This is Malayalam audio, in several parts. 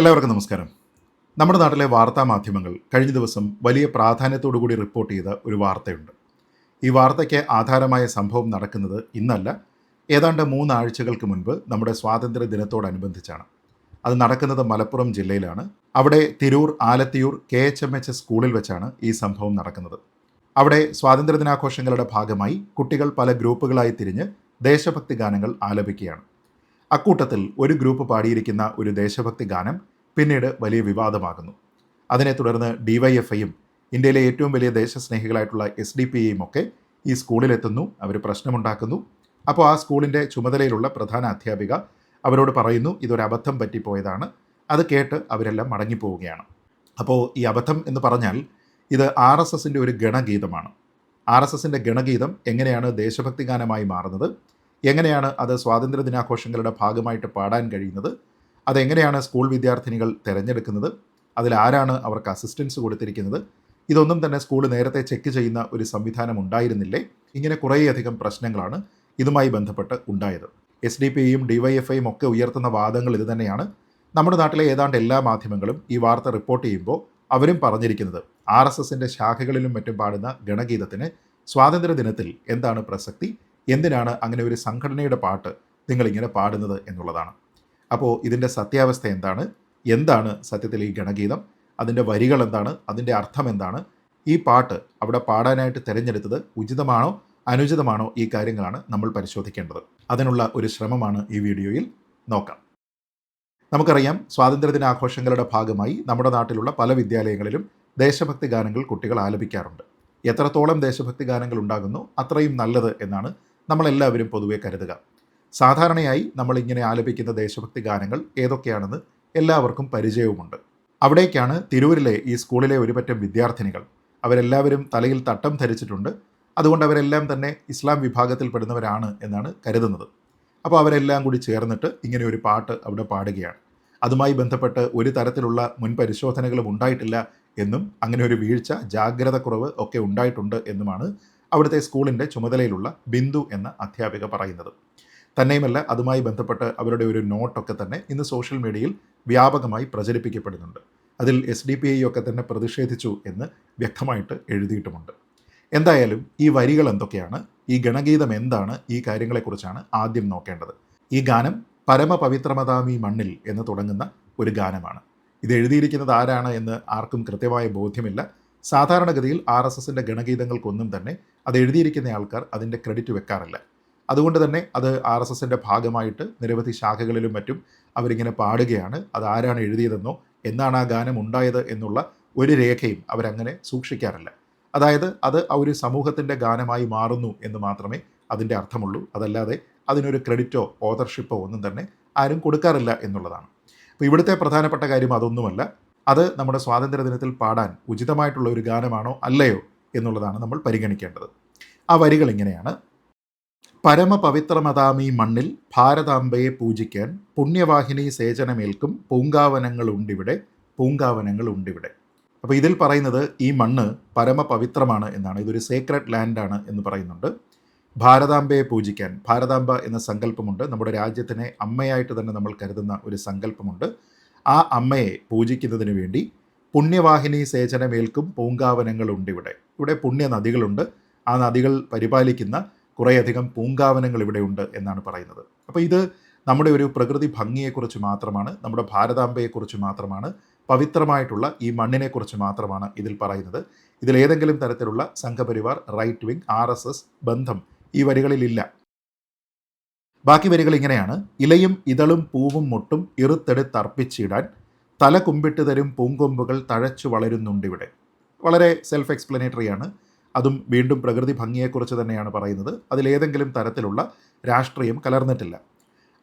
എല്ലാവർക്കും നമസ്കാരം. നമ്മുടെ നാട്ടിലെ വാർത്താ മാധ്യമങ്ങൾ കഴിഞ്ഞ ദിവസം വലിയ പ്രാധാന്യത്തോടുകൂടി റിപ്പോർട്ട് ചെയ്ത ഒരു വാർത്തയുണ്ട്. ഈ വാർത്തയ്ക്ക് ആധാരമായ സംഭവം നടക്കുന്നത് ഇന്നല്ല ഏതാണ്ട് മൂന്നാഴ്ചകൾക്ക് മുൻപ് നമ്മുടെ സ്വാതന്ത്ര്യ ദിനത്തോടനുബന്ധിച്ചാണ്. അത് നടക്കുന്നത് മലപ്പുറം ജില്ലയിലാണ്. അവിടെ Tirur Alathiyur K H M H സ്കൂളിൽ വെച്ചാണ് ഈ സംഭവം നടക്കുന്നത്. അവിടെ സ്വാതന്ത്ര്യ ദിനാഘോഷങ്ങളുടെ ഭാഗമായി കുട്ടികൾ പല ഗ്രൂപ്പുകളായി തിരിഞ്ഞ് ദേശഭക്തി ഗാനങ്ങൾ ആലപിക്കുകയാണ്. അക്കൂട്ടത്തിൽ ഒരു ഗ്രൂപ്പ് പാടിയിരിക്കുന്ന ഒരു ദേശഭക്തി ഗാനം പിന്നീട് വലിയ വിവാദമാകുന്നു. അതിനെ തുടർന്ന് ഡിവൈഎഫ്ഐയും ഇന്ത്യയിലെ ഏറ്റവും വലിയ ദേശസ്നേഹികളായിട്ടുള്ള എസ് ഡി പി ഐയും ഒക്കെ ഈ സ്കൂളിലെത്തുന്നു അവർ പ്രശ്നമുണ്ടാക്കുന്നു. അപ്പോൾ ആ സ്കൂളിന്റെ ചുമതലയിലുള്ള പ്രധാന അധ്യാപിക അവരോട് പറയുന്നു ഇതൊരു അബദ്ധം പറ്റിപ്പോയതാണ്. അത് കേട്ട് അവരെല്ലാം മടങ്ങിപ്പോവുകയാണ്. അപ്പോൾ ഈ അബദ്ധം എന്ന് പറഞ്ഞാൽ ഇത് ആർ എസ് എസിന്റെ ഒരു ഗണഗീതമാണ്. ആർ എസ് എസിന്റെ ഗണഗീതം എങ്ങനെയാണ് ദേശഭക്തി ഗാനമായി മാറുന്നത്? എങ്ങനെയാണ് അത് സ്വാതന്ത്ര്യ ദിനാഘോഷങ്ങളുടെ ഭാഗമായിട്ട് പാടാൻ കഴിയുന്നത്? അതെങ്ങനെയാണ് സ്കൂൾ വിദ്യാർത്ഥിനികൾ തിരഞ്ഞെടുക്കുന്നത്? അതിലാരാണ് അവർക്ക് അസിസ്റ്റൻസ് കൊടുത്തിരിക്കുന്നത്? ഇതൊന്നും തന്നെ സ്കൂൾ നേരത്തെ ചെക്ക് ചെയ്യുന്ന ഒരു സംവിധാനം ഉണ്ടായിരുന്നില്ലേ? ഇങ്ങനെ കുറേയധികം പ്രശ്നങ്ങളാണ് ഇതുമായി ബന്ധപ്പെട്ട് ഉണ്ടായത്. എസ് ഡി പിയും ഡിവൈഎഫ്ഐയും ഒക്കെ ഉയർത്തുന്ന വാദങ്ങൾ ഇത് തന്നെയാണ്. നമ്മുടെ നാട്ടിലെ ഏതാണ്ട് എല്ലാ മാധ്യമങ്ങളും ഈ വാർത്ത റിപ്പോർട്ട് ചെയ്യുമ്പോൾ അവരും പറഞ്ഞിരിക്കുന്നത് ആർ എസ് എസിന്റെ ശാഖകളിലും മറ്റും പാടുന്ന ഗണഗീതത്തിന് സ്വാതന്ത്ര്യ ദിനത്തിൽ എന്താണ് പ്രസക്തി? എന്തിനാണ് അങ്ങനെ ഒരു സംഘടനയുടെ പാട്ട് നിങ്ങളിങ്ങനെ പാടുന്നത് എന്നുള്ളതാണ്. അപ്പോൾ ഇതിന്റെ സത്യാവസ്ഥ എന്താണ്? എന്താണ് സത്യത്തിൽ ഈ ഗണഗീതം? അതിന്റെ വരികൾ എന്താണ്? അതിന്റെ അർത്ഥം എന്താണ്? ഈ പാട്ട് അവിടെ പാടാനായിട്ട് തിരഞ്ഞെടുത്തത് ഉചിതമാണോ അനുചിതമാണോ? ഈ കാര്യങ്ങളാണ് നമ്മൾ പരിശോധിക്കേണ്ടത്. അതിനുള്ള ഒരു ശ്രമമാണ് ഈ വീഡിയോയിൽ നോക്കാം. നമുക്കറിയാം സ്വാതന്ത്ര്യ ദിനാഘോഷങ്ങളുടെ ഭാഗമായി നമ്മുടെ നാട്ടിലുള്ള പല വിദ്യാലയങ്ങളിലും ദേശഭക്തി ഗാനങ്ങൾ കുട്ടികൾ ആലപിക്കാറുണ്ട്. എത്രത്തോളം ദേശഭക്തി ഗാനങ്ങൾ ഉണ്ടാകുന്നു അത്രയും നല്ലത് എന്നാണ് നമ്മളെല്ലാവരും പൊതുവെ കരുതുക. സാധാരണയായി നമ്മൾ ഇങ്ങനെ ആലപിക്കുന്ന ദേശഭക്തി ഗാനങ്ങൾ ഏതൊക്കെയാണെന്ന് എല്ലാവർക്കും പരിചയവുമുണ്ട്. അവിടേക്കാണ് തിരൂരിലെ ഈ സ്കൂളിലെ ഒരുപറ്റം വിദ്യാർത്ഥിനികൾ. അവരെല്ലാവരും തലയിൽ തട്ടം ധരിച്ചിട്ടുണ്ട്. അതുകൊണ്ട് അവരെല്ലാം തന്നെ ഇസ്ലാം വിഭാഗത്തിൽപ്പെടുന്നവരാണ് എന്നാണ് കരുതുന്നത്. അപ്പോൾ അവരെല്ലാം കൂടി ചേർന്നിട്ട് ഇങ്ങനെ ഒരു പാട്ട് അവിടെ പാടുകയാണ്. അതുമായി ബന്ധപ്പെട്ട് ഒരു തരത്തിലുള്ള മുൻപരിശോധനകളും ഉണ്ടായിട്ടില്ല എന്നും അങ്ങനെ ഒരു വീഴ്ച ജാഗ്രത കുറവ് ഒക്കെ ഉണ്ടായിട്ടുണ്ട് എന്നുമാണ് അവിടുത്തെ സ്കൂളിന്റെ ചുമതലയിലുള്ള ബിന്ദു എന്ന അധ്യാപിക പറയുന്നത്. തന്നെയുമല്ല അതുമായി ബന്ധപ്പെട്ട് അവരുടെ ഒരു നോട്ടൊക്കെ തന്നെ ഇന്ന് സോഷ്യൽ മീഡിയയിൽ വ്യാപകമായി പ്രചരിപ്പിക്കപ്പെടുന്നുണ്ട്. അതിൽ എസ് ഡി പി ഐ ഒക്കെ തന്നെ പ്രതിഷേധിച്ചു എന്ന് വ്യക്തമായിട്ട് എഴുതിയിട്ടുമുണ്ട്. എന്തായാലും ഈ വരികൾ എന്തൊക്കെയാണ്? ഈ ഗണഗീതം എന്താണ്? ഈ കാര്യങ്ങളെക്കുറിച്ചാണ് ആദ്യം നോക്കേണ്ടത്. ഈ ഗാനം പരമപവിത്രമതാമി മണ്ണിൽ എന്ന് തുടങ്ങുന്ന ഒരു ഗാനമാണ്. ഇത് എഴുതിയിരിക്കുന്നത് ആരാണ് എന്ന് ആർക്കും കൃത്യമായ ബോധ്യമില്ല. സാധാരണഗതിയിൽ ആർ എസ് എസിന്റെ ഗണഗീതങ്ങൾക്കൊന്നും തന്നെ അത് എഴുതിയിരിക്കുന്ന ആൾക്കാർ അതിന്റെ ക്രെഡിറ്റ് വെക്കാറില്ല. അതുകൊണ്ട് തന്നെ അത് ആർ എസ് എസിന്റെ ഭാഗമായിട്ട് നിരവധി ശാഖകളിലും മറ്റും അവരിങ്ങനെ പാടുകയാണ്. അത് ആരാണ് എഴുതിയതെന്നോ എന്നാണ് ആ ഗാനം ഉണ്ടായത് എന്നുള്ള ഒരു രേഖയും അവരങ്ങനെ സൂക്ഷിക്കാറില്ല. അതായത് അത് ആ ഒരു സമൂഹത്തിന്റെ ഗാനമായി മാറുന്നു എന്ന് മാത്രമേ അതിന്റെ അർത്ഥമുള്ളൂ. അതല്ലാതെ അതിനൊരു ക്രെഡിറ്റോ ഓതർഷിപ്പോ ഒന്നും തന്നെ ആരും കൊടുക്കാറില്ല എന്നുള്ളതാണ്. അപ്പോൾ ഇവിടുത്തെ പ്രധാനപ്പെട്ട കാര്യം അതൊന്നുമല്ല. അത് നമ്മുടെ സ്വാതന്ത്ര്യ ദിനത്തിൽ പാടാൻ ഉചിതമായിട്ടുള്ള ഒരു ഗാനമാണോ അല്ലയോ എന്നുള്ളതാണ് നമ്മൾ പരിഗണിക്കേണ്ടത്. ആ വരികൾ ഇങ്ങനെയാണ്. പരമപവിത്രമതാമി മണ്ണിൽ ഭാരതാംബയെ പൂജിക്കാൻ പുണ്യവാഹിനി സേചനമേൽക്കും പൂങ്കാവനങ്ങളുണ്ടിവിടെ പൂങ്കാവനങ്ങളുണ്ടിവിടെ. അപ്പോൾ ഇതിൽ പറയുന്നത് ഈ മണ്ണ് പരമപവിത്രമാണ് എന്നാണ്. ഇതൊരു സേക്രഡ് ലാൻഡാണ് എന്ന് പറയുന്നുണ്ട്. ഭാരതാംബയെ പൂജിക്കാൻ ഭാരതാംബ എന്ന സങ്കല്പമുണ്ട്. നമ്മുടെ രാജ്യത്തിനെ അമ്മയായിട്ട് തന്നെ നമ്മൾ കരുതുന്ന ഒരു സങ്കല്പമുണ്ട്. ആ അമ്മയെ പൂജിക്കുന്നതിന് വേണ്ടി പുണ്യവാഹിനി സേചനമേൽക്കും പൂങ്കാവനങ്ങളുണ്ട് ഇവിടെ. ഇവിടെ പുണ്യ നദികളുണ്ട് ആ നദികൾ പരിപാലിക്കുന്ന കുറേയധികം പൂങ്കാവനങ്ങൾ ഇവിടെയുണ്ട് എന്നാണ് പറയുന്നത്. അപ്പോൾ ഇത് നമ്മുടെ ഒരു പ്രകൃതി ഭംഗിയെക്കുറിച്ച് മാത്രമാണ് നമ്മുടെ ഭാരതാംബയെക്കുറിച്ച് മാത്രമാണ് പവിത്രമായിട്ടുള്ള ഈ മണ്ണിനെക്കുറിച്ച് മാത്രമാണ് ഇതിൽ പറയുന്നത്. ഇതിൽ ഏതെങ്കിലും തരത്തിലുള്ള സംഘപരിവാർ റൈറ്റ് വിങ് ആർ ബന്ധം ഈ വരികളിലില്ല. ബാക്കി വരികൾ ഇങ്ങനെയാണ്. ഇലയും ഇതളും പൂവും മുട്ടും ഇറുത്തെടുത്തർപ്പിച്ചിടാൻ തല കുമ്പിട്ട് തരും പൂങ്കൊമ്പുകൾ തഴച്ചു വളരുന്നുണ്ടിവിടെ വളരെ സെൽഫ് എക്സ്പ്ലനേറ്ററി ആണ്. അതും വീണ്ടും പ്രകൃതി ഭംഗിയെക്കുറിച്ച് തന്നെയാണ് പറയുന്നത്. അതിലേതെങ്കിലും തരത്തിലുള്ള രാഷ്ട്രീയം കലർന്നിട്ടില്ല.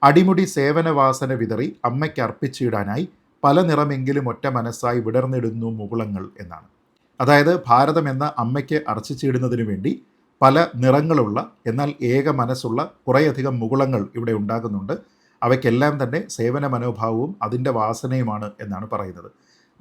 അടിമുടി സേവനവാസന വിതറി അമ്മയ്ക്ക് അർപ്പിച്ചിടാനായി പല നിറമെങ്കിലും ഒറ്റ മനസ്സായി വിടർന്നിടുന്നു മുകുളങ്ങൾ എന്നാണ്. അതായത് ഭാരതം എന്ന അമ്മയ്ക്ക് അർച്ചിച്ചിടുന്നതിനു വേണ്ടി പല നിറങ്ങളുള്ള എന്നാൽ ഏക മനസ്സുള്ള കുറേയധികം മുകുളങ്ങൾ ഇവിടെ ഉണ്ടാകുന്നുണ്ട്. അവയ്ക്കെല്ലാം തന്നെ സേവന മനോഭാവവും അതിന്റെ വാസനയുമാണ് എന്നാണ് പറയുന്നത്.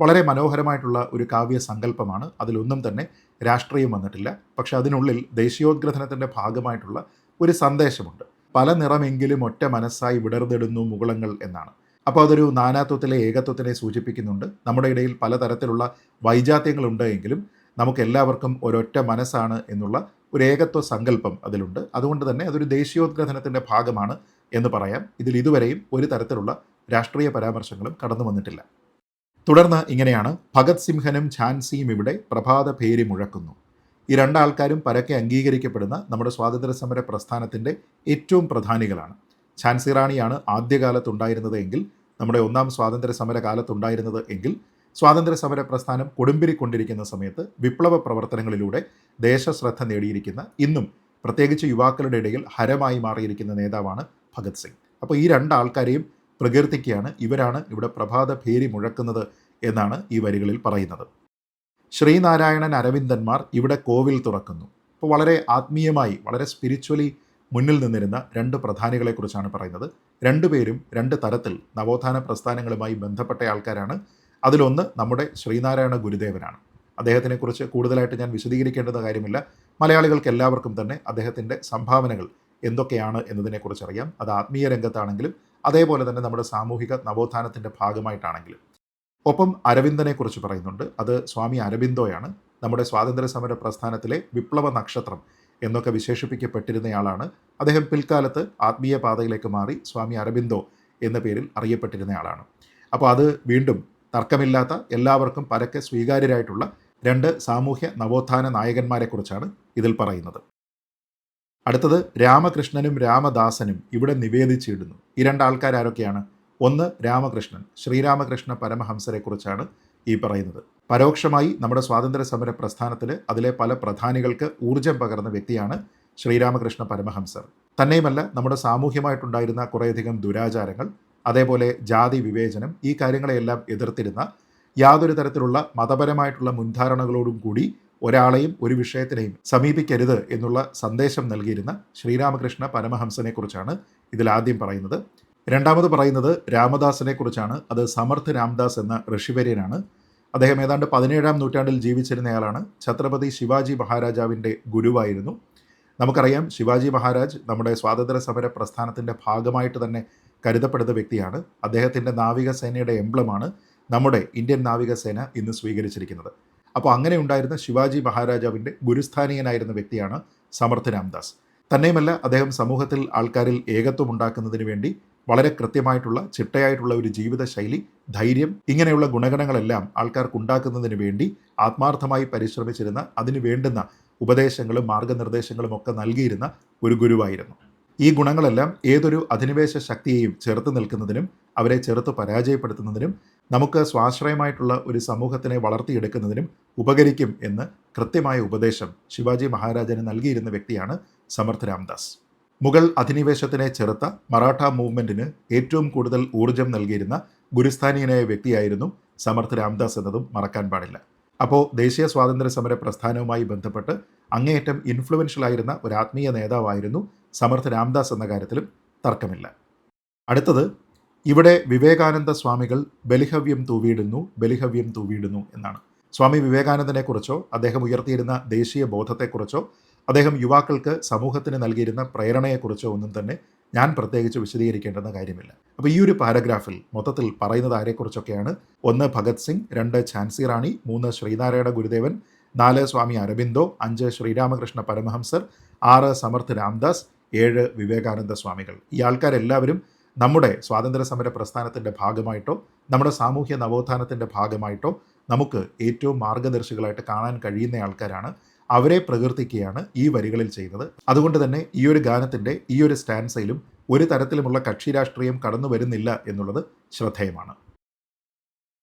വളരെ മനോഹരമായിട്ടുള്ള ഒരു കാവ്യ സങ്കല്പമാണ്. അതിലൊന്നും തന്നെ രാഷ്ട്രീയം വന്നിട്ടില്ല. പക്ഷെ അതിനുള്ളിൽ ദേശീയോദ്ഗ്രഥനത്തിന്റെ ഭാഗമായിട്ടുള്ള ഒരു സന്ദേശമുണ്ട്. പല നിറമെങ്കിലും ഒറ്റ മനസ്സായി വിടർന്നിടുന്നു മുകുളങ്ങൾ എന്നാണ്. അപ്പോൾ അതൊരു നാനാത്വത്തിലെ ഏകത്വത്തിനെ സൂചിപ്പിക്കുന്നുണ്ട്. നമ്മുടെ ഇടയിൽ പലതരത്തിലുള്ള വൈജാത്യങ്ങളുണ്ട് എങ്കിലും നമുക്ക് എല്ലാവർക്കും ഒരൊറ്റ മനസ്സാണ് എന്നുള്ള ഒരു ഏകത്വ സങ്കല്പം അതിലുണ്ട്. അതുകൊണ്ട് തന്നെ അതൊരു ദേശീയോദ്ഗ്രഥനത്തിന്റെ ഭാഗമാണ് എന്ന് പറയാം. ഇതിൽ ഇതുവരെയും ഒരു തരത്തിലുള്ള രാഷ്ട്രീയ പരാമർശങ്ങളും കടന്നു വന്നിട്ടില്ല. തുടർന്ന് ഇങ്ങനെയാണ് ഭഗത് സിംഹനും ഝാൻസിയും ഇവിടെ പ്രഭാത പേരി മുഴക്കുന്നു. ഈ രണ്ടാൾക്കാരും പരക്കെ അംഗീകരിക്കപ്പെടുന്ന നമ്മുടെ സ്വാതന്ത്ര്യ സമര പ്രസ്ഥാനത്തിന്റെ ഏറ്റവും പ്രധാനികളാണ്. ഝാൻസി റാണിയാണ് ആദ്യകാലത്തുണ്ടായിരുന്നത് എങ്കിൽ നമ്മുടെ ഒന്നാം സ്വാതന്ത്ര്യ സമര കാലത്തുണ്ടായിരുന്നത് എങ്കിൽ സ്വാതന്ത്ര്യ സമര പ്രസ്ഥാനം കൊടുമ്പിരിക്കൊണ്ടിരിക്കുന്ന സമയത്ത് വിപ്ലവ പ്രവർത്തനങ്ങളിലൂടെ ദേശശ്രദ്ധ നേടിയിരിക്കുന്ന ഇന്നും പ്രത്യേകിച്ച് യുവാക്കളുടെ ഇടയിൽ ഹരമായി മാറിയിരിക്കുന്ന നേതാവാണ് ഭഗത് സിംഗ്. അപ്പോൾ ഈ രണ്ടാൾക്കാരെയും പ്രകീർത്തിക്കുകയാണ്. ഇവരാണ് ഇവിടെ പ്രഭാത ഭേരി മുഴക്കുന്നത് എന്നാണ് ഈ വരികളിൽ പറയുന്നത്. ശ്രീനാരായണൻ അരവിന്ദന്മാർ ഇവിടെ കോവിൽ തുറക്കുന്നു. അപ്പോൾ വളരെ ആത്മീയമായി വളരെ സ്പിരിച്വലി മുന്നിൽ നിന്നിരുന്ന രണ്ട് പ്രധാനികളെക്കുറിച്ചാണ് പറയുന്നത്. രണ്ടുപേരും രണ്ട് തരത്തിൽ നവോത്ഥാന പ്രസ്ഥാനങ്ങളുമായി ബന്ധപ്പെട്ട ആൾക്കാരാണ്. അതിലൊന്ന് നമ്മുടെ ശ്രീനാരായണ ഗുരുദേവനാണ്. അദ്ദേഹത്തിനെക്കുറിച്ച് കൂടുതലായിട്ട് ഞാൻ വിശദീകരിക്കേണ്ടുന്ന കാര്യമില്ല. മലയാളികൾക്ക് എല്ലാവർക്കും തന്നെ അദ്ദേഹത്തിന്റെ സംഭാവനകൾ എന്തൊക്കെയാണ് എന്നതിനെക്കുറിച്ച് അറിയാം. അത് ആത്മീയ രംഗത്താണെങ്കിലും അതേപോലെ തന്നെ നമ്മുടെ സാമൂഹിക നവോത്ഥാനത്തിന്റെ ഭാഗമായിട്ടാണെങ്കിലും. ഒപ്പം അരവിന്ദനെക്കുറിച്ച് പറയുന്നുണ്ട്. അത് സ്വാമി അരബിന്ദോയാണ് നമ്മുടെ സ്വാതന്ത്ര്യ സമര പ്രസ്ഥാനത്തിലെ വിപ്ലവ നക്ഷത്രം എന്നൊക്കെ വിശേഷിപ്പിക്കപ്പെട്ടിരുന്നയാളാണ്. അദ്ദേഹം പിൽക്കാലത്ത് ആത്മീയ പാതയിലേക്ക് മാറി സ്വാമി അരബിന്ദോ എന്ന പേരിൽ അറിയപ്പെട്ടിരുന്നയാളാണ്. അപ്പോൾ അത് വീണ്ടും തർക്കമില്ലാത്ത എല്ലാവർക്കും പരക്കെ സ്വീകാര്യരായിട്ടുള്ള രണ്ട് സാമൂഹ്യ നവോത്ഥാന നായകന്മാരെക്കുറിച്ചാണ് ഇതിൽ പറയുന്നത്. അടുത്തത് രാമകൃഷ്ണനും രാമദാസനും ഇവിടെ നിവേദിച്ചിടുന്നു. ഈ രണ്ടാൾക്കാർ ആരൊക്കെയാണ് ഒന്ന് രാമകൃഷ്ണൻ. ശ്രീരാമകൃഷ്ണ പരമഹംസരെക്കുറിച്ചാണ് ഈ പറയുന്നത്. പരോക്ഷമായി നമ്മുടെ സ്വാതന്ത്ര്യ സമര പ്രസ്ഥാനത്തിൽ അതിലെ പല പ്രധാനികൾക്ക് ഊർജം പകർന്ന വ്യക്തിയാണ് ശ്രീരാമകൃഷ്ണ പരമഹംസർ. തന്നെയുമല്ല നമ്മുടെ സാമൂഹ്യമായിട്ടുണ്ടായിരുന്ന കുറേയധികം ദുരാചാരങ്ങൾ അതേപോലെ ജാതി വിവേചനം ഈ കാര്യങ്ങളെയെല്ലാം എതിർത്തിരുന്ന യാതൊരു തരത്തിലുള്ള മതപരമായിട്ടുള്ള മുൻധാരണകളോടും കൂടി ഒരാളെയും ഒരു വിഷയത്തിനെയും സമീപിക്കരുത് എന്നുള്ള സന്ദേശം നൽകിയിരുന്ന ശ്രീരാമകൃഷ്ണ പരമഹംസനെക്കുറിച്ചാണ് ഇതിൽ ആദ്യം പറയുന്നത്. രണ്ടാമത് പറയുന്നത് രാമദാസിനെ കുറിച്ചാണ്. അത് സമർത്ഥ് രാംദാസ് എന്ന ഋഷിവര്യനാണ്. അദ്ദേഹം ഏതാണ്ട് പതിനേഴാം നൂറ്റാണ്ടിൽ ജീവിച്ചിരുന്നയാളാണ്. ഛത്രപതി ശിവാജി മഹാരാജാവിന്റെ ഗുരുവായിരുന്നു. നമുക്കറിയാം ശിവാജി മഹാരാജ് നമ്മുടെ സ്വാതന്ത്ര്യ സമര പ്രസ്ഥാനത്തിന്റെ ഭാഗമായിട്ട് തന്നെ കരുതപ്പെടുന്ന വ്യക്തിയാണ്. അദ്ദേഹത്തിന്റെ നാവികസേനയുടെ എംബ്ലമാണ് നമ്മുടെ ഇന്ത്യൻ നാവികസേന ഇന്ന് സ്വീകരിച്ചിരിക്കുന്നത്. അപ്പോൾ അങ്ങനെ ഉണ്ടായിരുന്ന ശിവാജി മഹാരാജാവിന്റെ ഗുരുസ്ഥാനീയനായിരുന്ന വ്യക്തിയാണ് സമർത്ഥ രാംദാസ്. തന്നെയുമല്ല അദ്ദേഹം സമൂഹത്തിൽ ആൾക്കാരിൽ ഏകത്വം ഉണ്ടാക്കുന്നതിന് വേണ്ടി വളരെ കൃത്യമായിട്ടുള്ള ചിട്ടയായിട്ടുള്ള ഒരു ജീവിതശൈലി ധൈര്യം ഇങ്ങനെയുള്ള ഗുണഗണങ്ങളെല്ലാം ആൾക്കാർക്ക് ഉണ്ടാക്കുന്നതിന് വേണ്ടി ആത്മാർത്ഥമായി പരിശ്രമിച്ചിരുന്ന അതിന് വേണ്ടുന്ന ഉപദേശങ്ങളും മാർഗനിർദ്ദേശങ്ങളും ഒക്കെ നൽകിയിരുന്ന ഒരു ഗുരുവായിരുന്നു. ഈ ഗുണങ്ങളെല്ലാം ഏതൊരു അധിനിവേശ ശക്തിയെയും ചെറുത്ത് നിൽക്കുന്നതിനും അവരെ ചെറുത്ത് പരാജയപ്പെടുത്തുന്നതിനും നമുക്ക് സ്വാശ്രയമായിട്ടുള്ള ഒരു സമൂഹത്തിനെ വളർത്തിയെടുക്കുന്നതിനും ഉപകരിക്കും എന്ന് കൃത്യമായ ഉപദേശം ശിവാജി മഹാരാജന് നൽകിയിരുന്ന വ്യക്തിയാണ് സമർത്ഥ് രാംദാസ്. മുഗൾ അധിനിവേശത്തിനെ ചെറുത്ത മറാഠ മൂവ്മെന്റിന് ഏറ്റവും കൂടുതൽ ഊർജം നൽകിയിരുന്ന ഗുരുസ്ഥാനീയനായ വ്യക്തിയായിരുന്നു സമർത്ഥ് രാംദാസ് എന്നതും മറക്കാൻ പാടില്ല. അപ്പോൾ ദേശീയ സ്വാതന്ത്ര്യ സമര പ്രസ്ഥാനവുമായി ബന്ധപ്പെട്ട് അങ്ങേയറ്റം ഇൻഫ്ലുവൻഷ്യൽ ആയിരുന്ന ഒരു ആത്മീയ നേതാവായിരുന്നു സമർത്ഥ രാംദാസ് എന്ന കാര്യത്തിലും തർക്കമില്ല. അടുത്തത് ഇവിടെ വിവേകാനന്ദ സ്വാമികൾ ബലിഹവ്യം തൂവിയിടുന്നു ബലിഹവ്യം തൂവിയിടുന്നു എന്നാണ്. സ്വാമി വിവേകാനന്ദനെക്കുറിച്ചോ അദ്ദേഹം ഉയർത്തിയിരുന്ന ദേശീയ ബോധത്തെക്കുറിച്ചോ അദ്ദേഹം യുവാക്കൾക്ക് സമൂഹത്തിന് നൽകിയിരുന്ന പ്രേരണയെക്കുറിച്ചോ ഒന്നും തന്നെ ഞാൻ പ്രത്യേകിച്ച് വിശദീകരിക്കേണ്ടെന്ന കാര്യമില്ല. അപ്പോൾ ഈ ഒരു പാരഗ്രാഫിൽ മൊത്തത്തിൽ പറയുന്നത് ആരെക്കുറിച്ചൊക്കെയാണ്? ഒന്ന് ഭഗത് സിംഗ് രണ്ട് ഝാൻസി റാണി മൂന്ന് ശ്രീനാരായണ ഗുരുദേവൻ നാല് സ്വാമി അരബിന്ദോ അഞ്ച് ശ്രീരാമകൃഷ്ണ പരമഹംസർ ആറ് സമർത്ഥ് രാംദാസ് ഏഴ് വിവേകാനന്ദ സ്വാമികൾ. ഈ ആൾക്കാരെല്ലാവരും നമ്മുടെ സ്വാതന്ത്ര്യ സമര പ്രസ്ഥാനത്തിന്റെ ഭാഗമായിട്ടോ നമ്മുടെ സാമൂഹ്യ നവോത്ഥാനത്തിന്റെ ഭാഗമായിട്ടോ നമുക്ക് ഏറ്റവും മാർഗദർശികളായിട്ട് കാണാൻ കഴിയുന്ന ആൾക്കാരാണ്. അവരെ പ്രകീർത്തിക്കുകയാണ് ഈ വരികളിൽ ചെയ്തത് അതുകൊണ്ട് തന്നെ ഈ ഒരു ഗാനത്തിന്റെ ഈ ഒരു സ്റ്റാൻസയിലും ഒരു തരത്തിലുമുള്ള കക്ഷി രാഷ്ട്രീയം കടന്നു വരുന്നില്ല എന്നുള്ളത് ശ്രദ്ധേയമാണ്.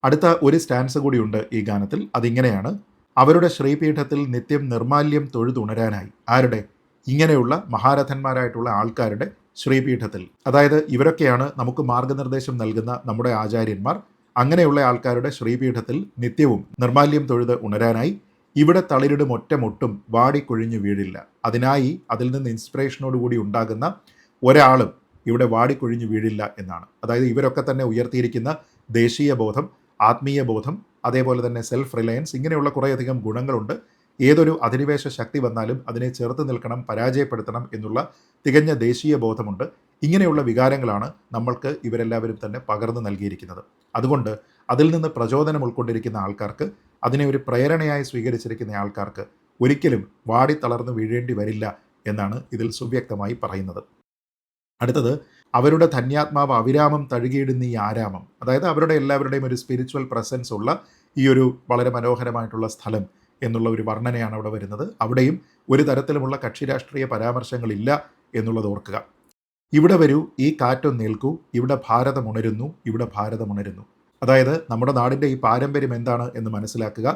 അടുത്ത ഒരു സ്റ്റാൻസ് കൂടിയുണ്ട് ഈ ഗാനത്തിൽ. അതിങ്ങനെയാണ്. അവരുടെ ശ്രീപീഠത്തിൽ നിത്യം നിർമാല്യം തൊഴുതുണരാനായി. ആരുടെ? ഇങ്ങനെയുള്ള മഹാരഥന്മാരായിട്ടുള്ള ആൾക്കാരുടെ ശ്രീപീഠത്തിൽ. അതായത് ഇവരൊക്കെയാണ് നമുക്ക് മാർഗനിർദ്ദേശം നൽകുന്ന നമ്മുടെ ആചാര്യന്മാർ. അങ്ങനെയുള്ള ആൾക്കാരുടെ ശ്രീപീഠത്തിൽ നിത്യവും നിർമാല്യം തൊഴുത് ഉണരാനായി ഇവിടെ തളിരിടും ഒറ്റമൊട്ടും വാടിക്കൊഴിഞ്ഞു വീഴില്ല. അതിനായി അതിൽ നിന്ന് ഇൻസ്പിറേഷനോടുകൂടി ഉണ്ടാകുന്ന ഒരാളും ഇവിടെ വാടിക്കൊഴിഞ്ഞു വീഴില്ല എന്നാണ്. അതായത് ഇവരൊക്കെ തന്നെ ഉയർത്തിയിരിക്കുന്ന ദേശീയ ബോധം ആത്മീയ ബോധം അതേപോലെ തന്നെ സെൽഫ് റിലയൻസ് ഇങ്ങനെയുള്ള കുറേയധികം ഗുണങ്ങളുണ്ട്. ഏതൊരു അധിനിവേശ ശക്തി വന്നാലും അതിനെ ചെറുത്ത് നിൽക്കണം പരാജയപ്പെടുത്തണം എന്നുള്ള തികഞ്ഞ ദേശീയ ബോധമുണ്ട്. ഇങ്ങനെയുള്ള വികാരങ്ങളാണ് നമ്മൾക്ക് ഇവരെല്ലാവരും തന്നെ പകർന്നു നൽകിയിരിക്കുന്നത്. അതുകൊണ്ട് അതിൽ നിന്ന് പ്രചോദനം ഉൾക്കൊണ്ടിരിക്കുന്ന ആൾക്കാർക്ക് അതിനെ ഒരു പ്രേരണയായി സ്വീകരിച്ചിരിക്കുന്ന ആൾക്കാർക്ക് ഒരിക്കലും വാടി തളർന്നു വീഴേണ്ടി വരില്ല എന്നാണ് ഇതിൽ സുവ്യക്തമായി പറയുന്നത്. അടുത്തത് അവരുടെ ധന്യാത്മാവ് അവിരാമം തഴുകിയിടുന്ന ഈ ആരാമം അതായത് അവരുടെ എല്ലാവരുടെയും ഒരു സ്പിരിച്വൽ പ്രസൻസ് ഉള്ള ഈ ഒരു വളരെ മനോഹരമായിട്ടുള്ള സ്ഥലം എന്നുള്ള ഒരു വർണനയാണ് അവിടെ വരുന്നത്. അവിടെയും ഒരു തരത്തിലുമുള്ള കക്ഷി രാഷ്ട്രീയ പരാമർശങ്ങളില്ല എന്നുള്ളത് ഓർക്കുക. ഇവിടെ വരൂ ഈ കാറ്റൊന്ന് നിൽക്കൂ ഇവിടെ ഭാരതം ഉണരുന്നു ഇവിടെ ഭാരതം ഉണരുന്നു. അതായത് നമ്മുടെ നാടിന്റെ ഈ പാരമ്പര്യം എന്താണ് എന്ന് മനസ്സിലാക്കുക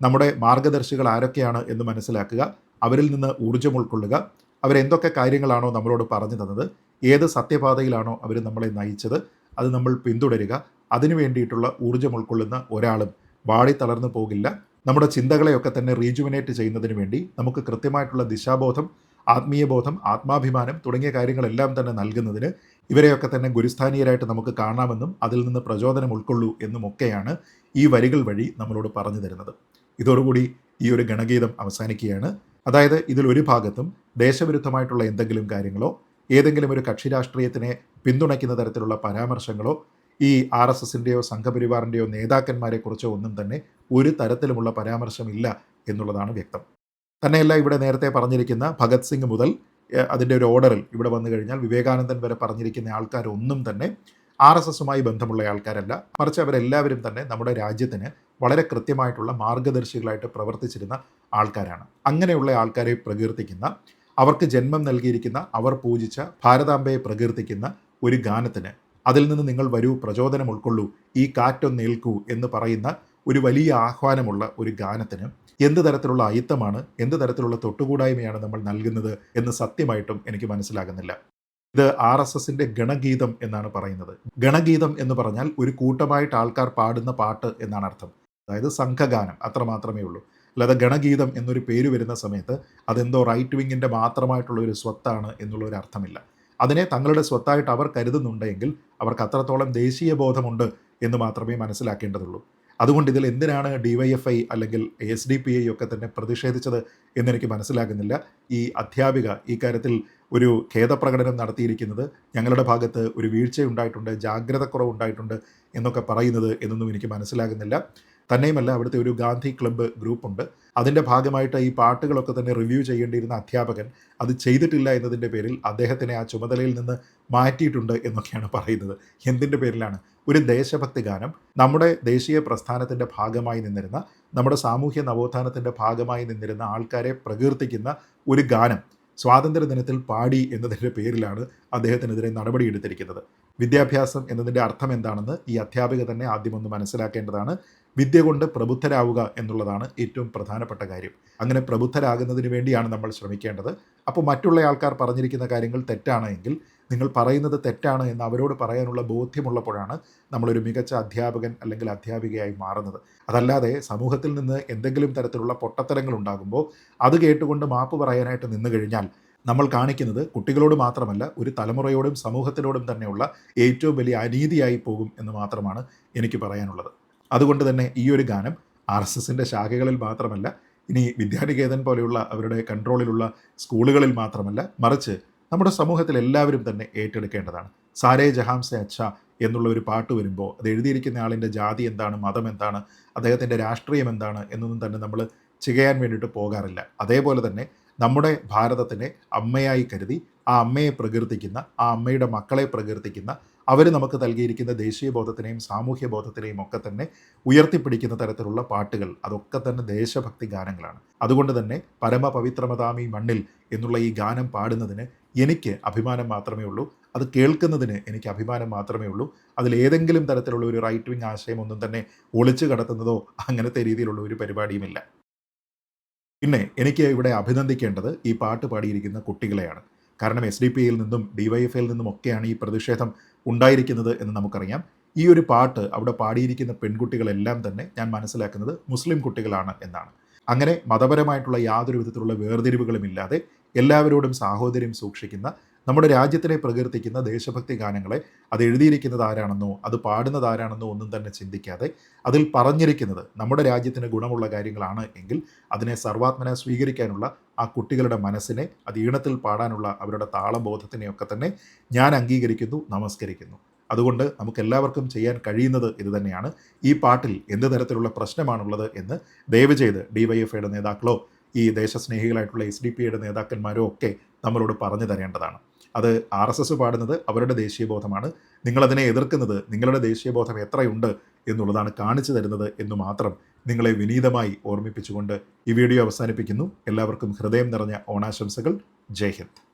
നമ്മുടെ മാർഗദർശികൾ ആരൊക്കെയാണ് എന്ന് മനസ്സിലാക്കുക അവരിൽ നിന്ന് ഊർജം ഉൾക്കൊള്ളുക അവരെന്തൊക്കെ കാര്യങ്ങളാണോ നമ്മളോട് പറഞ്ഞു തന്നത് ഏത് സത്യപാതയിലാണോ അവർ നമ്മളെ നയിച്ചത് അത് നമ്മൾ പിന്തുടരുക. അതിനു വേണ്ടിയിട്ടുള്ള ഊർജം ഉൾക്കൊള്ളുന്ന ഒരാളും വാടി തളർന്നു പോകില്ല. നമ്മുടെ ചിന്തകളെയൊക്കെ തന്നെ റീജുവിനേറ്റ് ചെയ്യുന്നതിന് വേണ്ടി നമുക്ക് കൃത്യമായിട്ടുള്ള ദിശാബോധം ആത്മീയബോധം ആത്മാഭിമാനം തുടങ്ങിയ കാര്യങ്ങളെല്ലാം തന്നെ നൽകുന്നതിന് ഇവരെയൊക്കെ തന്നെ ഗുരുസ്ഥാനീയരായിട്ട് നമുക്ക് കാണാമെന്നും അതിൽ നിന്ന് പ്രചോദനം ഉൾക്കൊള്ളൂ എന്നുമൊക്കെയാണ് ഈ വരികൾ വഴി നമ്മളോട് പറഞ്ഞു തരുന്നത്. ഇതോടുകൂടി ഈ ഒരു ഗണഗീതം അവസാനിക്കുകയാണ്. അതായത് ഇതിൽ ഒരു ഭാഗത്തും ദേശവിരുദ്ധമായിട്ടുള്ള എന്തെങ്കിലും കാര്യങ്ങളോ ഏതെങ്കിലും ഒരു കക്ഷി രാഷ്ട്രീയത്തിനെ പിന്തുണയ്ക്കുന്ന തരത്തിലുള്ള പരാമർശങ്ങളോ ഈ ആർ എസ് എസിന്റെയോ സംഘപരിവാറിന്റെയോ നേതാക്കന്മാരെക്കുറിച്ചോ ഒന്നും തന്നെ ഒരു തരത്തിലുമുള്ള പരാമർശമില്ല എന്നുള്ളതാണ് വ്യക്തം. തന്നെയല്ല ഇവിടെ നേരത്തെ പറഞ്ഞിരിക്കുന്ന ഭഗത് സിംഗ് മുതൽ അതിന്റെ ഒരു ഓർഡറിൽ ഇവിടെ വന്നു കഴിഞ്ഞാൽ വിവേകാനന്ദൻ വരെ പറഞ്ഞിരിക്കുന്ന ആൾക്കാരൊന്നും തന്നെ ആർ എസ് എസുമായി ബന്ധമുള്ള ആൾക്കാരല്ല. മറിച്ച് അവരെല്ലാവരും തന്നെ നമ്മുടെ രാജ്യത്തിന് വളരെ കൃത്യമായിട്ടുള്ള മാർഗദർശികളായിട്ട് പ്രവർത്തിച്ചിരുന്ന ആൾക്കാരാണ്. അങ്ങനെയുള്ള ആൾക്കാരെ പ്രകീർത്തിക്കുന്ന അവർക്ക് ജന്മം നൽകിയിരിക്കുന്ന അവർ പൂജിച്ച ഭാരതാംബയെ പ്രകീർത്തിക്കുന്ന ഒരു ഗാനത്തിന് അതിൽ നിന്ന് നിങ്ങൾ വരൂ പ്രചോദനം ഉൾക്കൊള്ളൂ ഈ കാറ്റൊന്നേൽക്കൂ എന്ന് പറയുന്ന ഒരു വലിയ ആഹ്വാനമുള്ള ഒരു ഗാനത്തിന് എന്ത് തരത്തിലുള്ള അയിത്തമാണ് എന്ത് തരത്തിലുള്ള തൊട്ടുകൂടായ്മയാണ് നമ്മൾ നൽകുന്നത് എന്ന് സത്യമായിട്ടും എനിക്ക് മനസ്സിലാകുന്നില്ല. ഇത് ആർ എസ് എസിന്റെ ഗണഗീതം എന്നാണ് പറയുന്നത്. ഗണഗീതം എന്ന് പറഞ്ഞാൽ ഒരു കൂട്ടമായിട്ട് ആൾക്കാർ പാടുന്ന പാട്ട് എന്നാണ് അർത്ഥം. അതായത് സംഘഗാനം അത്ര മാത്രമേ ഉള്ളൂ. അല്ലാതെ ഗണഗീതം എന്നൊരു പേര് വരുന്ന സമയത്ത് അതെന്തോ റൈറ്റ് വിങ്ങിന്റെ മാത്രമായിട്ടുള്ള ഒരു സ്വത്താണ് എന്നുള്ളൊരു അർത്ഥമില്ല. അതിനെ തങ്ങളുടെ സ്വത്തായിട്ട് അവർ കരുതുന്നുണ്ടെങ്കിൽ അവർക്ക് അത്രത്തോളം ദേശീയ ബോധമുണ്ട് എന്ന് മാത്രമേ മനസ്സിലാക്കേണ്ടതുള്ളൂ. അതുകൊണ്ട് ഇതിൽ എന്തിനാണ് ഡി വൈ എഫ് ഐ അല്ലെങ്കിൽ എസ് ഡി പി ഐ ഒക്കെ തന്നെ പ്രതിഷേധിച്ചത് എന്നെനിക്ക് മനസ്സിലാകുന്നില്ല. ഈ അധ്യാപിക ഈ കാര്യത്തിൽ ഒരു ഖേദപ്രകടനം നടത്തിയിരിക്കുന്നത് ഞങ്ങളുടെ ഭാഗത്ത് ഒരു വീഴ്ചയുണ്ടായിട്ടുണ്ട് ജാഗ്രത കുറവുണ്ടായിട്ടുണ്ട് എന്നൊക്കെ പറയുന്നത് എന്നൊന്നും എനിക്ക് മനസ്സിലാകുന്നില്ല. തന്നെയുമല്ല അവിടുത്തെ ഒരു ഗാന്ധി ക്ലബ്ബ് ഗ്രൂപ്പുണ്ട്. അതിന്റെ ഭാഗമായിട്ട് ഈ പാട്ടുകളൊക്കെ തന്നെ റിവ്യൂ ചെയ്യേണ്ടിയിരുന്ന അധ്യാപകൻ അത് ചെയ്തിട്ടില്ല എന്നതിന്റെ പേരിൽ അദ്ദേഹത്തിനെ ആ ചുമതലയിൽ നിന്ന് മാറ്റിയിട്ടുണ്ട് എന്നൊക്കെയാണ് പറയുന്നത്. എന്തിന്റെ പേരിലാണ്? ഒരു ദേശഭക്തി ഗാനം. നമ്മുടെ ദേശീയ പ്രസ്ഥാനത്തിന്റെ ഭാഗമായി നിന്നിരുന്ന നമ്മുടെ സാമൂഹ്യ നവോത്ഥാനത്തിന്റെ ഭാഗമായി നിന്നിരുന്ന ആൾക്കാരെ പ്രകീർത്തിക്കുന്ന ഒരു ഗാനം സ്വാതന്ത്ര്യ ദിനത്തിൽ പാടി എന്നതിന്റെ പേരിലാണ് അദ്ദേഹത്തിനെതിരെ നടപടിയെടുത്തിരിക്കുന്നത്. വിദ്യാഭ്യാസം എന്നതിന്റെ അർത്ഥം എന്താണെന്ന് ഈ അധ്യാപിക തന്നെ ആദ്യം ഒന്ന് മനസ്സിലാക്കേണ്ടതാണ്. വിദ്യ കൊണ്ട് പ്രബുദ്ധരാവുക എന്നുള്ളതാണ് ഏറ്റവും പ്രധാനപ്പെട്ട കാര്യം. അങ്ങനെ പ്രബുദ്ധരാകുന്നതിന് വേണ്ടിയാണ് നമ്മൾ ശ്രമിക്കേണ്ടത്. അപ്പോൾ മറ്റുള്ള ആൾക്കാർ പറഞ്ഞിരിക്കുന്ന കാര്യങ്ങൾ തെറ്റാണ് എങ്കിൽ നിങ്ങൾ പറയുന്നത് തെറ്റാണ് എന്ന് അവരോട് പറയാനുള്ള ബോധ്യമുള്ളപ്പോഴാണ് നമ്മളൊരു മികച്ച അധ്യാപകൻ അല്ലെങ്കിൽ അധ്യാപികയായി മാറുന്നത്. അതല്ലാതെ സമൂഹത്തിൽ നിന്ന് എന്തെങ്കിലും തരത്തിലുള്ള പൊട്ടത്തരങ്ങൾ ഉണ്ടാകുമ്പോൾ അത് കേട്ടുകൊണ്ട് മാപ്പ് പറയാനായിട്ട് നിന്നു കഴിഞ്ഞാൽ നമ്മൾ കാണിക്കുന്നത് കുട്ടികളോട് മാത്രമല്ല ഒരു തലമുറയോടും സമൂഹത്തിനോടും തന്നെയുള്ള ഏറ്റവും വലിയ അനീതിയായി പോകും എന്ന് മാത്രമാണ് എനിക്ക് പറയാനുള്ളത്. അതുകൊണ്ട് തന്നെ ഈ ഒരു ഗാനം ആർ എസ് എസിന്റെ ശാഖകളിൽ മാത്രമല്ല ഇനി വിദ്യാനികേതൻ പോലെയുള്ള അവരുടെ കൺട്രോളിലുള്ള സ്കൂളുകളിൽ മാത്രമല്ല മറിച്ച് നമ്മുടെ സമൂഹത്തിൽ എല്ലാവരും തന്നെ ഏറ്റെടുക്കേണ്ടതാണ്. സാരേ ജഹാംസെ അച്ഛ എന്നുള്ള ഒരു പാട്ട് വരുമ്പോൾ അത് എഴുതിയിരിക്കുന്ന ആളിന്റെ ജാതി എന്താണ് മതം എന്താണ് അദ്ദേഹത്തിന്റെ രാഷ്ട്രീയം എന്താണ് എന്നൊന്നും തന്നെ നമ്മൾ ചെയ്യാൻ വേണ്ടിയിട്ട് പോകാറില്ല. അതേപോലെ തന്നെ നമ്മുടെ ഭാരതത്തിനെ അമ്മയായി കരുതി ആ അമ്മയെ പ്രകീർത്തിക്കുന്ന ആ അമ്മയുടെ മക്കളെ പ്രകീർത്തിക്കുന്ന അവർ നമുക്ക് നൽകിയിരിക്കുന്ന ദേശീയ ബോധത്തിനെയും സാമൂഹ്യ ബോധത്തിനെയും ഒക്കെ തന്നെ ഉയർത്തിപ്പിടിക്കുന്ന തരത്തിലുള്ള പാട്ടുകൾ. അതൊക്കെ തന്നെ ദേശഭക്തി ഗാനങ്ങളാണ്. അതുകൊണ്ട് തന്നെ പരമപവിത്രമതാമി മണ്ണിൽ എന്നുള്ള ഈ ഗാനം പാടുന്നതിന് എനിക്ക് അഭിമാനം മാത്രമേ ഉള്ളൂ. അത് കേൾക്കുന്നതിന് എനിക്ക് അഭിമാനം മാത്രമേ ഉള്ളൂ. അതിൽ ഏതെങ്കിലും തരത്തിലുള്ള ഒരു റൈറ്റ് വിങ് ആശയം ഒന്നും തന്നെ ഒളിച്ചു കടത്തുന്നതോ അങ്ങനത്തെ രീതിയിലുള്ള ഒരു പരിപാടിയുമില്ല. പിന്നെ എനിക്ക് ഇവിടെ അഭിനന്ദിക്കേണ്ടത് ഈ പാട്ട് പാടിയിരിക്കുന്ന കുട്ടികളെയാണ്. കാരണം എസ് ഡി പി യിൽ നിന്നും ഡിവൈഎഫ്ഐയിൽ നിന്നും ഒക്കെയാണ് ഈ പ്രതിഷേധം ഉണ്ടായിരിക്കുന്നത് എന്ന് നമുക്കറിയാം. ഈ ഒരു പാട്ട് അവിടെ പാടിയിരിക്കുന്ന പെൺകുട്ടികളെല്ലാം തന്നെ ഞാൻ മനസ്സിലാക്കുന്നത് മുസ്ലിം കുട്ടികളാണ് എന്നാണ്. അങ്ങനെ മതപരമായിട്ടുള്ള യാതൊരു വിധത്തിലുള്ള വേർതിരിവുകളും ഇല്ലാതെ എല്ലാവരോടും സാഹോദര്യം സൂക്ഷിക്കുന്ന നമ്മുടെ രാജ്യത്തിനെ പ്രകീർത്തിക്കുന്ന ദേശഭക്തി ഗാനങ്ങളെ അത് എഴുതിയിരിക്കുന്നത് ആരാണെന്നോ അത് പാടുന്നത് ആരാണെന്നോ ഒന്നും തന്നെ ചിന്തിക്കാതെ അതിൽ പറഞ്ഞിരിക്കുന്നത് നമ്മുടെ രാജ്യത്തിന് ഗുണമുള്ള കാര്യങ്ങളാണ് എങ്കിൽ അതിനെ സർവാത്മന സ്വീകരിക്കാനുള്ള ആ കുട്ടികളുടെ മനസ്സിനെ അത് ഈണത്തിൽ പാടാനുള്ള അവരുടെ താളബോധത്തിനെയൊക്കെ തന്നെ ഞാൻ അംഗീകരിക്കുന്നു നമസ്കരിക്കുന്നു. അതുകൊണ്ട് നമുക്ക് എല്ലാവർക്കും ചെയ്യാൻ കഴിയുന്നത് ഇത് തന്നെയാണ്. ഈ പാട്ടിൽ എന്ത് തരത്തിലുള്ള പ്രശ്നമാണുള്ളത് എന്ന് ദയവ് ചെയ്ത് ഡിവൈഎഫ്ഐയുടെ നേതാക്കളോ ഈ ദേശസ്നേഹികളായിട്ടുള്ള എസ് ഡി പിയുടെ നേതാക്കന്മാരോ ഒക്കെ നമ്മളോട് പറഞ്ഞു തരേണ്ടതാണ്. അത് ആർ എസ് എസ് പാടുന്നത് അവരുടെ ദേശീയബോധമാണ്. നിങ്ങളതിനെ എതിർക്കുന്നത് നിങ്ങളുടെ ദേശീയബോധം എത്രയുണ്ട് എന്നുള്ളതാണ് കാണിച്ചു തരുന്നത് എന്ന് മാത്രം നിങ്ങളെ വിനീതമായി ഓർമ്മിപ്പിച്ചുകൊണ്ട് ഈ വീഡിയോ അവസാനിപ്പിക്കുന്നു. എല്ലാവർക്കും ഹൃദയം നിറഞ്ഞ ഓണാശംസകൾ. ജയ് ഹിന്ദ്.